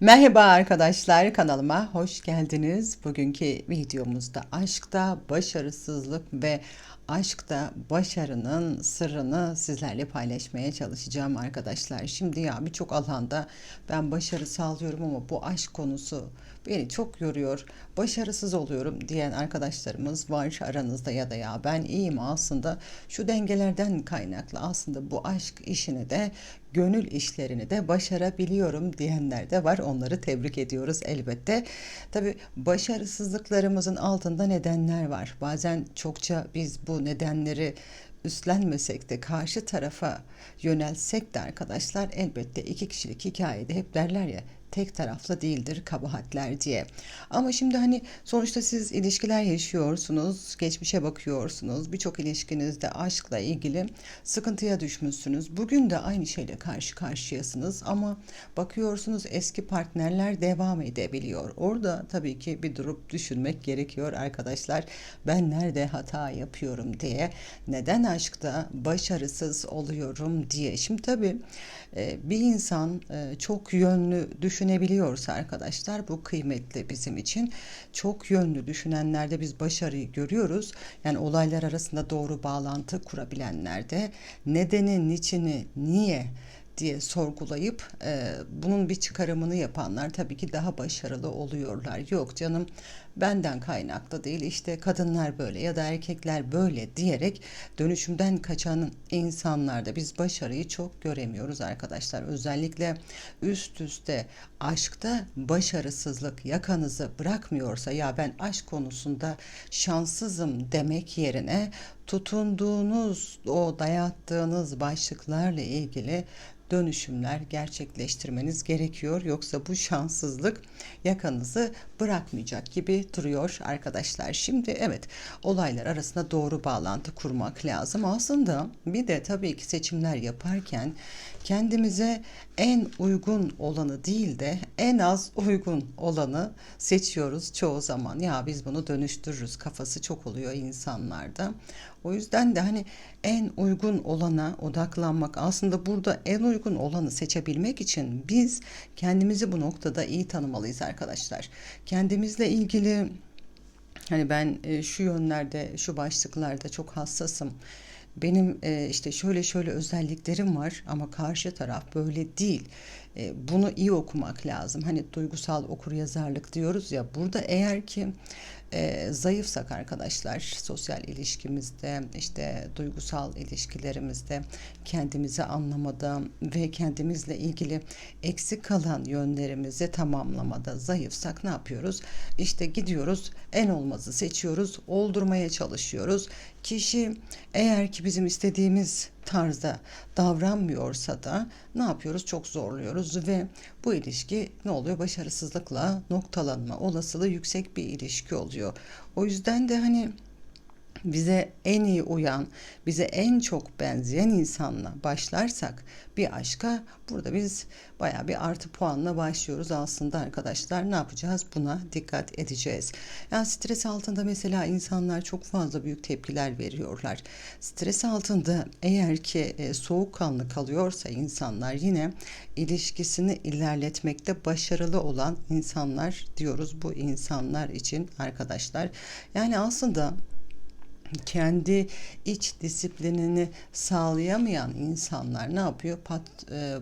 Merhaba arkadaşlar kanalıma hoş geldiniz. Bugünkü videomuzda aşkta başarısızlık ve aşkta başarının sırrını sizlerle paylaşmaya çalışacağım arkadaşlar. Şimdi ya birçok alanda ben başarı sağlıyorum ama bu aşk konusu beni çok yoruyor. Başarısız oluyorum diyen arkadaşlarımız var aranızda ya da ya ben iyiyim aslında şu dengelerden kaynaklı aslında bu aşk işini de gönül işlerini de başarabiliyorum diyenler de var. Onları tebrik ediyoruz elbette. Tabi başarısızlıklarımızın altında nedenler var. Bazen çokça biz bu nedenleri üstlenmesek de karşı tarafa yönelsek de arkadaşlar elbette iki kişilik hikayede hep derler ya tek taraflı değildir kabahatler diye. Ama şimdi hani sonuçta siz ilişkiler yaşıyorsunuz, geçmişe bakıyorsunuz. Birçok ilişkinizde aşkla ilgili sıkıntıya düşmüşsünüz. Bugün de aynı şeyle karşı karşıyasınız ama bakıyorsunuz eski partnerler devam edebiliyor. Orada tabii ki bir durup düşünmek gerekiyor arkadaşlar. Ben nerede hata yapıyorum diye. Neden aşkta başarısız oluyorum diye. Şimdi tabii e, bir insan e, çok yönlü düşünebiliyorsa arkadaşlar bu kıymetli bizim için. Çok yönlü düşünenlerde biz başarıyı görüyoruz. Yani olaylar arasında doğru bağlantı kurabilenlerde nedeni, niçini, niye diye sorgulayıp e, bunun bir çıkarımını yapanlar tabii ki daha başarılı oluyorlar. Yok canım benden kaynaklı değil işte kadınlar böyle ya da erkekler böyle diyerek dönüşümden kaçan insanlarda biz başarıyı çok göremiyoruz arkadaşlar. Özellikle üst üste aşkta başarısızlık yakanızı bırakmıyorsa ya ben aşk konusunda şanssızım demek yerine tutunduğunuz o dayattığınız başlıklarla ilgili dönüşümler gerçekleştirmeniz gerekiyor. Yoksa bu şanssızlık yakanızı bırakmayacak gibi duruyor arkadaşlar. Şimdi evet olaylar arasında doğru bağlantı kurmak lazım. Aslında bir de tabii ki seçimler yaparken kendimize en uygun olanı değil de en az uygun olanı seçiyoruz çoğu zaman. Ya biz bunu dönüştürürüz kafası çok oluyor insanlarda. O yüzden de hani en uygun olana odaklanmak aslında burada en uygun olanı seçebilmek için biz kendimizi bu noktada iyi tanımalıyız arkadaşlar. Kendimizle ilgili hani ben e, şu yönlerde şu başlıklarda çok hassasım benim e, işte şöyle şöyle özelliklerim var ama karşı taraf böyle değil. E, bunu iyi okumak lazım. Hani duygusal okur yazarlık diyoruz ya burada eğer ki e, zayıfsak arkadaşlar sosyal ilişkimizde işte duygusal ilişkilerimizde kendimizi anlamada ve kendimizle ilgili eksik kalan yönlerimizi tamamlamada zayıfsak ne yapıyoruz? İşte gidiyoruz en olmazı seçiyoruz oldurmaya çalışıyoruz. Kişi eğer ki bizim istediğimiz tarzda davranmıyorsa da ne yapıyoruz? Çok zorluyoruz ve bu ilişki ne oluyor? Başarısızlıkla noktalanma olasılığı yüksek bir ilişki oluyor. O yüzden de hani bize en iyi uyan, bize en çok benzeyen insanla başlarsak bir aşka burada biz baya bir artı puanla başlıyoruz aslında arkadaşlar. Ne yapacağız? Buna dikkat edeceğiz. Yani stres altında mesela insanlar çok fazla büyük tepkiler veriyorlar. Stres altında eğer ki e, soğukkanlı kalıyorsa insanlar yine ilişkisini ilerletmekte başarılı olan insanlar diyoruz bu insanlar için arkadaşlar. Yani aslında kendi iç disiplinini sağlayamayan insanlar ne yapıyor? Pat, e,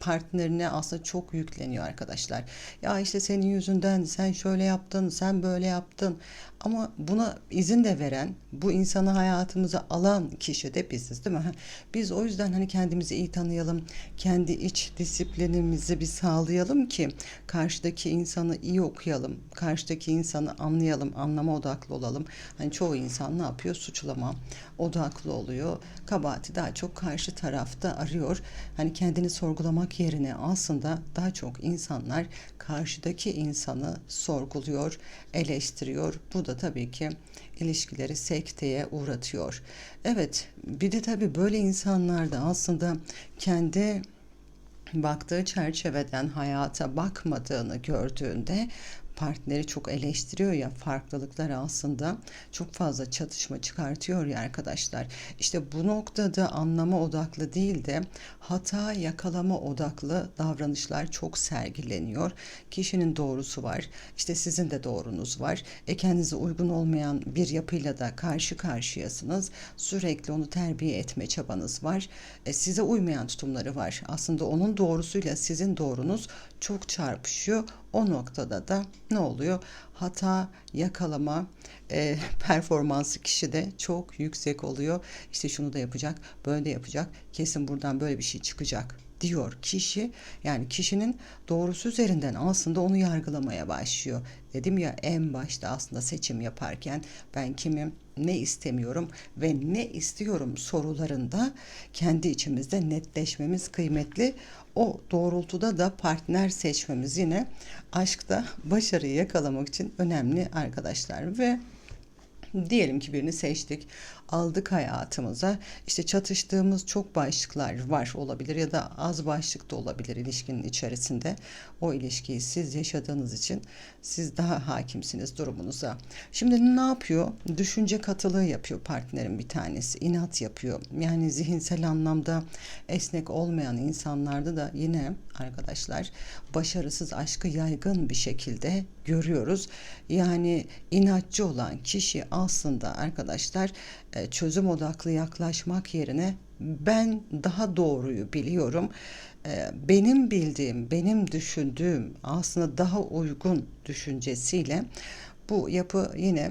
partnerine aslında çok yükleniyor arkadaşlar. Ya işte senin yüzünden sen şöyle yaptın, sen böyle yaptın. Ama buna izin de veren, bu insanı hayatımıza alan kişi de biziz değil mi? Biz o yüzden hani kendimizi iyi tanıyalım, kendi iç disiplinimizi bir sağlayalım ki karşıdaki insanı iyi okuyalım, karşıdaki insanı anlayalım, anlama odaklı olalım. Hani çoğu insan ne yapıyor? Suçlama odaklı oluyor. Kabahati daha çok karşı tarafta arıyor. Hani kendini sorgulamak yerine aslında daha çok insanlar karşıdaki insanı sorguluyor, eleştiriyor. Bu da tabii ki ilişkileri sekteye uğratıyor. Evet, bir de tabii böyle insanlar da aslında kendi baktığı çerçeveden hayata bakmadığını gördüğünde partneri çok eleştiriyor ya farklılıklar aslında çok fazla çatışma çıkartıyor ya arkadaşlar. İşte bu noktada anlama odaklı değil de hata yakalama odaklı davranışlar çok sergileniyor. Kişinin doğrusu var. işte sizin de doğrunuz var. E kendinize uygun olmayan bir yapıyla da karşı karşıyasınız. Sürekli onu terbiye etme çabanız var. E size uymayan tutumları var. Aslında onun doğrusuyla sizin doğrunuz çok çarpışıyor. O noktada da ne oluyor? Hata yakalama e, performansı kişide çok yüksek oluyor. İşte şunu da yapacak, böyle de yapacak. Kesin buradan böyle bir şey çıkacak diyor kişi. Yani kişinin doğrusu üzerinden aslında onu yargılamaya başlıyor. Dedim ya en başta aslında seçim yaparken ben kimim, ne istemiyorum ve ne istiyorum sorularında kendi içimizde netleşmemiz kıymetli. O doğrultuda da partner seçmemiz yine aşkta başarıyı yakalamak için önemli arkadaşlar ve diyelim ki birini seçtik aldık hayatımıza. İşte çatıştığımız çok başlıklar var olabilir ya da az başlık da olabilir ilişkinin içerisinde. O ilişkiyi siz yaşadığınız için siz daha hakimsiniz durumunuza. Şimdi ne yapıyor? Düşünce katılığı yapıyor partnerin bir tanesi. inat yapıyor. Yani zihinsel anlamda esnek olmayan insanlarda da yine arkadaşlar başarısız aşkı yaygın bir şekilde görüyoruz. Yani inatçı olan kişi aslında arkadaşlar e, çözüm odaklı yaklaşmak yerine ben daha doğruyu biliyorum. E, benim bildiğim, benim düşündüğüm aslında daha uygun düşüncesiyle bu yapı yine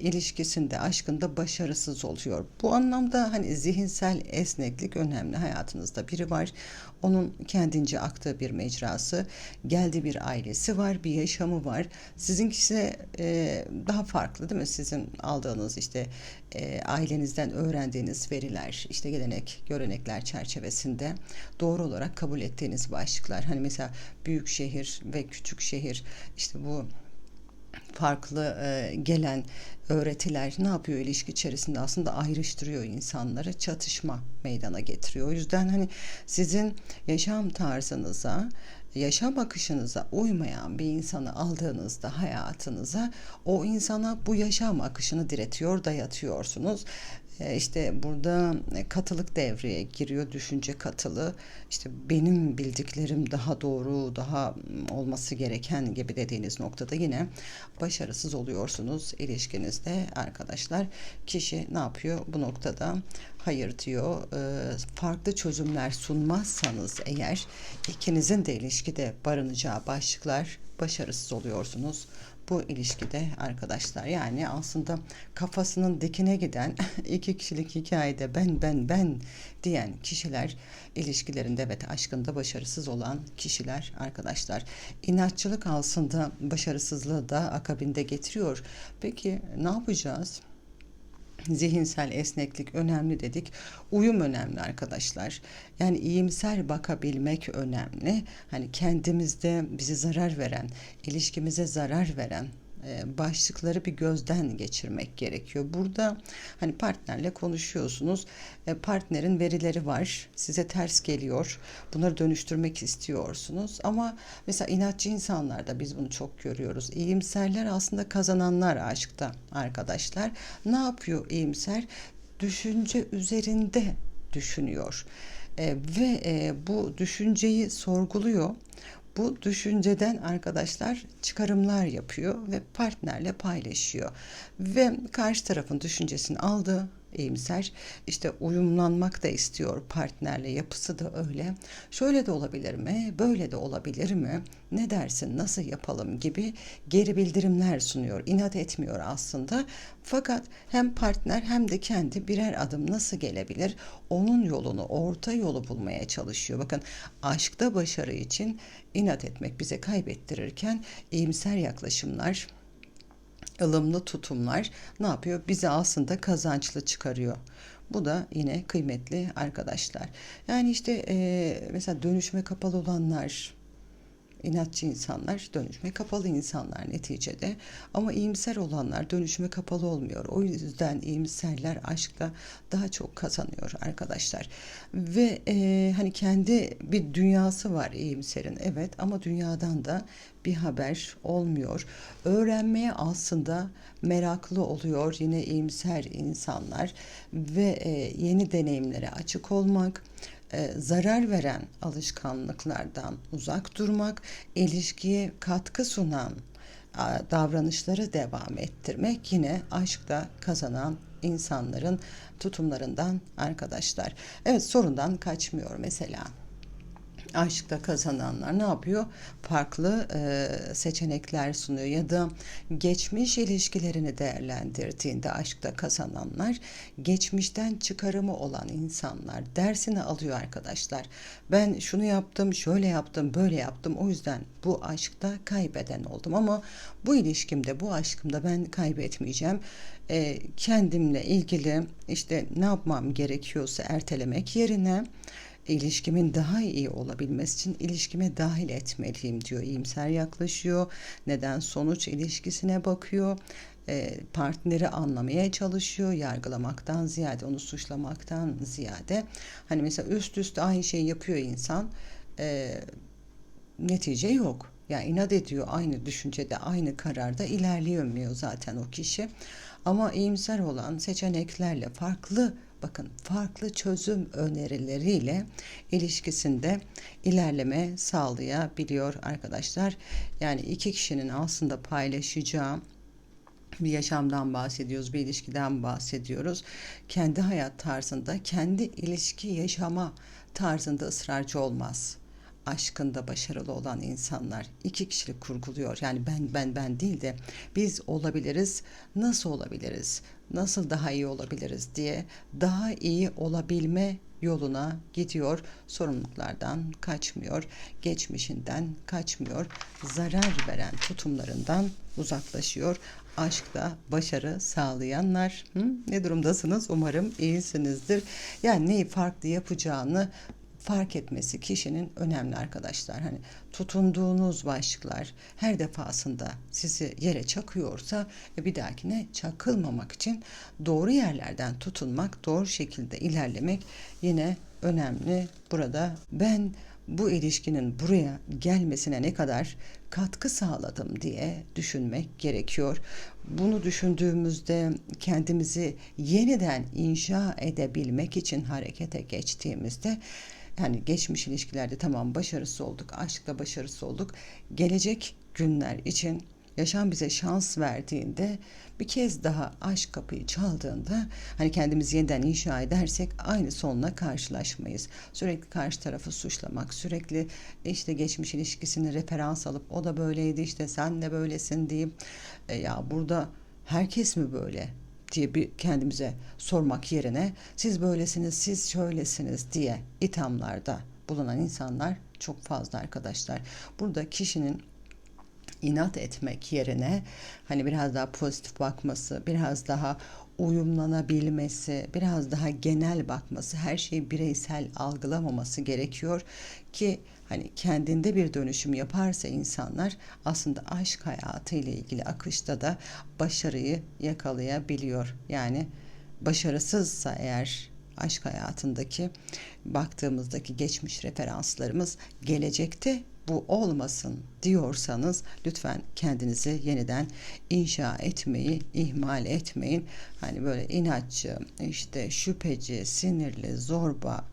ilişkisinde, aşkında başarısız oluyor. Bu anlamda hani zihinsel esneklik önemli. Hayatınızda biri var. Onun kendince aktığı bir mecrası, geldiği bir ailesi var, bir yaşamı var. Sizinkisi e, daha farklı değil mi? Sizin aldığınız işte e, ailenizden öğrendiğiniz veriler, işte gelenek, görenekler çerçevesinde doğru olarak kabul ettiğiniz başlıklar. Hani mesela büyük şehir ve küçük şehir işte bu farklı e, gelen öğretiler ne yapıyor ilişki içerisinde aslında ayrıştırıyor insanları çatışma meydana getiriyor. O yüzden hani sizin yaşam tarzınıza yaşam akışınıza uymayan bir insanı aldığınızda hayatınıza o insana bu yaşam akışını diretiyor, dayatıyorsunuz. E, işte burada katılık devreye giriyor, düşünce katılı. İşte benim bildiklerim daha doğru, daha olması gereken gibi dediğiniz noktada yine başarısız oluyorsunuz ilişkinizde arkadaşlar. Kişi ne yapıyor bu noktada? Hayır diyor. E, farklı çözümler sunmazsanız eğer ikinizin de ilişkide barınacağı başlıklar başarısız oluyorsunuz bu ilişkide arkadaşlar. Yani aslında kafasının dikine giden iki kişilik hikayede ben ben ben diyen kişiler ilişkilerinde ve aşkında başarısız olan kişiler arkadaşlar. İnatçılık aslında başarısızlığı da akabinde getiriyor. Peki ne yapacağız? Zihinsel esneklik önemli dedik. Uyum önemli arkadaşlar. Yani iyimser bakabilmek önemli. Hani kendimizde bizi zarar veren, ilişkimize zarar veren başlıkları bir gözden geçirmek gerekiyor. Burada hani partnerle konuşuyorsunuz. E, partnerin verileri var. Size ters geliyor. Bunları dönüştürmek istiyorsunuz. Ama mesela inatçı insanlarda biz bunu çok görüyoruz. İyimserler aslında kazananlar aşkta arkadaşlar. Ne yapıyor iyimser? Düşünce üzerinde düşünüyor. E, ve e, bu düşünceyi sorguluyor bu düşünceden arkadaşlar çıkarımlar yapıyor ve partnerle paylaşıyor. Ve karşı tarafın düşüncesini aldı, iyimser. İşte uyumlanmak da istiyor partnerle yapısı da öyle. Şöyle de olabilir mi? Böyle de olabilir mi? Ne dersin? Nasıl yapalım gibi geri bildirimler sunuyor. İnat etmiyor aslında. Fakat hem partner hem de kendi birer adım nasıl gelebilir? Onun yolunu, orta yolu bulmaya çalışıyor. Bakın aşkta başarı için inat etmek bize kaybettirirken iyimser yaklaşımlar ılımlı tutumlar ne yapıyor? Bizi aslında kazançlı çıkarıyor. Bu da yine kıymetli arkadaşlar. Yani işte e, mesela dönüşme kapalı olanlar inatçı insanlar dönüşme kapalı insanlar neticede. Ama iyimser olanlar dönüşme kapalı olmuyor. O yüzden iyimserler aşkta daha çok kazanıyor arkadaşlar. Ve e, hani kendi bir dünyası var iyimserin evet ama dünyadan da bir haber olmuyor. Öğrenmeye aslında meraklı oluyor yine iyimser insanlar ve e, yeni deneyimlere açık olmak, e, zarar veren alışkanlıklardan uzak durmak, ilişkiye katkı sunan davranışları devam ettirmek yine aşkta kazanan insanların tutumlarından arkadaşlar. Evet sorundan kaçmıyor mesela aşkta kazananlar ne yapıyor? Farklı e, seçenekler sunuyor ya da geçmiş ilişkilerini değerlendirdiğinde aşkta kazananlar geçmişten çıkarımı olan insanlar dersini alıyor arkadaşlar. Ben şunu yaptım, şöyle yaptım, böyle yaptım. O yüzden bu aşkta kaybeden oldum ama bu ilişkimde, bu aşkımda ben kaybetmeyeceğim. E, kendimle ilgili işte ne yapmam gerekiyorsa ertelemek yerine ilişkimin daha iyi olabilmesi için ilişkime dahil etmeliyim diyor. İyimser yaklaşıyor. Neden sonuç ilişkisine bakıyor. E, partneri anlamaya çalışıyor. Yargılamaktan ziyade, onu suçlamaktan ziyade. Hani mesela üst üste aynı şeyi yapıyor insan. E, netice yok. Yani inat ediyor aynı düşüncede, aynı kararda ilerleyemiyor zaten o kişi. Ama iyimser olan seçeneklerle farklı bakın farklı çözüm önerileriyle ilişkisinde ilerleme sağlayabiliyor arkadaşlar. Yani iki kişinin aslında paylaşacağı bir yaşamdan bahsediyoruz, bir ilişkiden bahsediyoruz. Kendi hayat tarzında, kendi ilişki yaşama tarzında ısrarcı olmaz aşkında başarılı olan insanlar iki kişilik kurguluyor. Yani ben ben ben değil de biz olabiliriz. Nasıl olabiliriz? Nasıl daha iyi olabiliriz diye daha iyi olabilme yoluna gidiyor. Sorumluluklardan kaçmıyor, geçmişinden kaçmıyor, zarar veren tutumlarından uzaklaşıyor. Aşkta başarı sağlayanlar hı? ne durumdasınız? Umarım iyisinizdir. Yani neyi farklı yapacağını fark etmesi kişinin önemli arkadaşlar. Hani tutunduğunuz başlıklar her defasında sizi yere çakıyorsa e, bir dahakine çakılmamak için doğru yerlerden tutunmak, doğru şekilde ilerlemek yine önemli. Burada ben bu ilişkinin buraya gelmesine ne kadar katkı sağladım diye düşünmek gerekiyor. Bunu düşündüğümüzde kendimizi yeniden inşa edebilmek için harekete geçtiğimizde yani geçmiş ilişkilerde tamam başarısız olduk, aşkta başarısız olduk. Gelecek günler için yaşam bize şans verdiğinde bir kez daha aşk kapıyı çaldığında hani kendimizi yeniden inşa edersek aynı sonla karşılaşmayız. Sürekli karşı tarafı suçlamak, sürekli işte geçmiş ilişkisini referans alıp o da böyleydi işte sen de böylesin deyip e, ya burada herkes mi böyle diye bir kendimize sormak yerine siz böylesiniz, siz şöylesiniz diye ithamlarda bulunan insanlar çok fazla arkadaşlar. Burada kişinin inat etmek yerine hani biraz daha pozitif bakması, biraz daha uyumlanabilmesi, biraz daha genel bakması, her şeyi bireysel algılamaması gerekiyor ki hani kendinde bir dönüşüm yaparsa insanlar aslında aşk hayatı ile ilgili akışta da başarıyı yakalayabiliyor. Yani başarısızsa eğer aşk hayatındaki baktığımızdaki geçmiş referanslarımız gelecekte bu olmasın diyorsanız lütfen kendinizi yeniden inşa etmeyi ihmal etmeyin. Hani böyle inatçı, işte şüpheci, sinirli, zorba,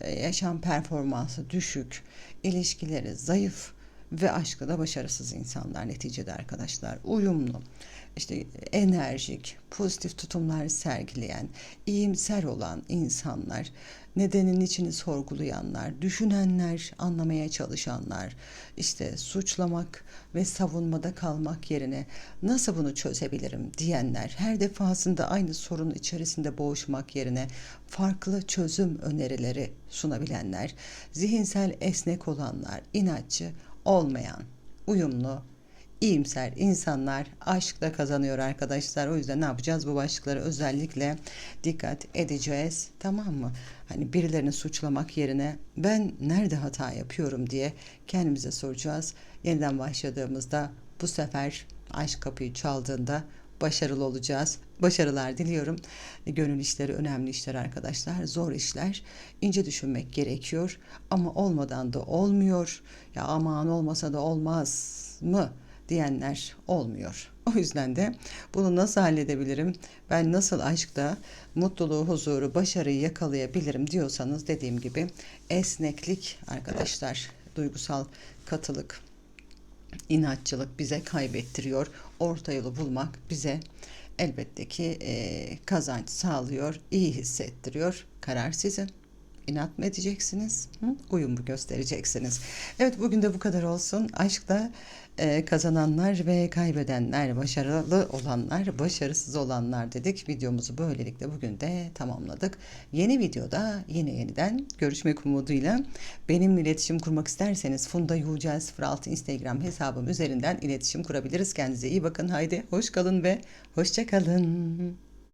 e, yaşam performansı düşük, ilişkileri zayıf ve aşkı da başarısız insanlar neticede arkadaşlar. Uyumlu, işte enerjik, pozitif tutumlar sergileyen, iyimser olan insanlar, nedenin içini sorgulayanlar, düşünenler, anlamaya çalışanlar, işte suçlamak ve savunmada kalmak yerine nasıl bunu çözebilirim diyenler, her defasında aynı sorun içerisinde boğuşmak yerine farklı çözüm önerileri sunabilenler, zihinsel esnek olanlar, inatçı olmayan, uyumlu, iyimser insanlar aşkla kazanıyor arkadaşlar. O yüzden ne yapacağız? Bu başlıklara özellikle dikkat edeceğiz. Tamam mı? Hani birilerini suçlamak yerine ben nerede hata yapıyorum diye kendimize soracağız. Yeniden başladığımızda bu sefer aşk kapıyı çaldığında başarılı olacağız. Başarılar diliyorum. Gönül işleri önemli işler arkadaşlar. Zor işler. İnce düşünmek gerekiyor. Ama olmadan da olmuyor. Ya aman olmasa da olmaz mı diyenler olmuyor. O yüzden de bunu nasıl halledebilirim? Ben nasıl aşkta mutluluğu, huzuru, başarıyı yakalayabilirim diyorsanız dediğim gibi esneklik arkadaşlar. Duygusal katılık, inatçılık bize kaybettiriyor. Orta yolu bulmak bize elbette ki e, kazanç sağlıyor, iyi hissettiriyor. Karar sizin. İnat mı edeceksiniz? Hı? Uyum mu göstereceksiniz? Evet bugün de bu kadar olsun. Aşkta e, kazananlar ve kaybedenler, başarılı olanlar, başarısız olanlar dedik. Videomuzu böylelikle bugün de tamamladık. Yeni videoda yine yeniden görüşmek umuduyla benimle iletişim kurmak isterseniz Funda Yucel 06 Instagram hesabım üzerinden iletişim kurabiliriz. Kendinize iyi bakın. Haydi hoş kalın ve hoşça kalın.